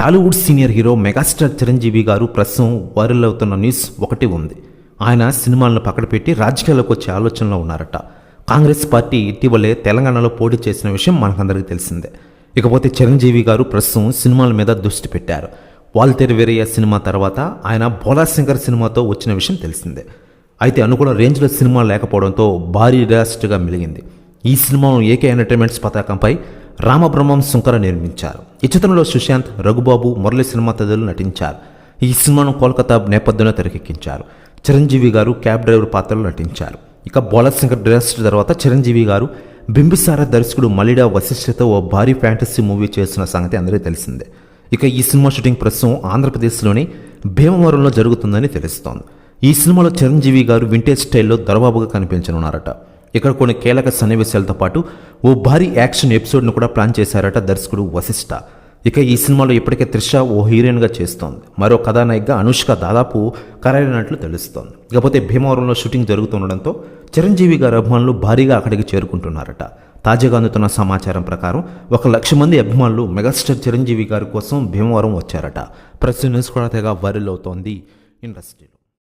Tollywood senior hero megastar Chiranjeevi garu ప్రస్తుతం viral అవుతున్న news ఒకటి ఉంది. ఆయన సినిమాలను పక్కన పెట్టి రాజకీయాల్లోకి వచ్చే ఆలోచనలో ఉన్నారట. కాంగ్రెస్ పార్టీ ఇటీవలే తెలంగాణలో పోటీ చేసిన విషయం మనకందరికీ తెలిసిందే. ఇకపోతే చిరంజీవి గారు ప్రస్తుతం సినిమాల మీద దృష్టి పెట్టారు. వాల్తేరు వీరయ్య సినిమా తర్వాత ఆయన బోలాశంకర్ సినిమాతో వచ్చిన విషయం తెలిసిందే. అయితే అనుకున్న రేంజ్లో సినిమా లేకపోవడంతో భారీ నిరాశగా మిలిగింది ఈ సినిమాను ఏకే ఎంటర్టైన్మెంట్స్ పతాకంపై రామబ్రహ్మం శుంకర నిర్మించారు. ఈ చిత్రంలో సుశాంత్ రఘుబాబు మురళి సినిమా తదితరులు నటించారు. ఈ సినిమాను కోల్కతా నేపథ్యంలో తెరకెక్కించారు. చిరంజీవి గారు క్యాబ్ డ్రైవర్ పాత్రలో నటించారు. ఇక బోలశంకర్ డైరెక్టర్ తర్వాత చిరంజీవి గారు బింబిసార దర్శకుడు మలిడా వశిష్ఠతో ఓ భారీ ఫ్యాంటసీ మూవీ చేస్తున్న సంగతి అందరికీ తెలిసిందే. ఇక ఈ సినిమా షూటింగ్ ప్రస్తుతం ఆంధ్రప్రదేశ్లోని భీమవరంలో జరుగుతుందని తెలుస్తోంది. ఈ సినిమాలో చిరంజీవి గారు వింటేజ్ స్టైల్లో దొరబాబుగా కనిపించనున్నారట. ఇక్కడ కొన్ని కీలక సన్నివేశాలతో పాటు ఓ భారీ యాక్షన్ ఎపిసోడ్ను కూడా ప్లాన్ చేశారట దర్శకుడు వశిష్ఠ ఇక ఈ సినిమాలో ఇప్పటికే త్రిష ఓ హీరోయిన్గా చేస్తోంది. మరో కథానాయికగా అనుష్క దాదాపు ఖరారైనట్లు తెలుస్తోంది. ఇకపోతే భీమవరంలో షూటింగ్ జరుగుతుండడంతో చిరంజీవి గారి అభిమానులు భారీగా అక్కడికి చేరుకుంటున్నారట. తాజాగా అందుతున్న సమాచారం ప్రకారం ఒక లక్ష మంది అభిమానులు మెగాస్టార్ చిరంజీవి గారి కోసం భీమవరం వచ్చారట. ప్రెస్ న్యూస్ కూడా తెగ వైరల్ అవుతోంది. ఇండస్ట్రీలో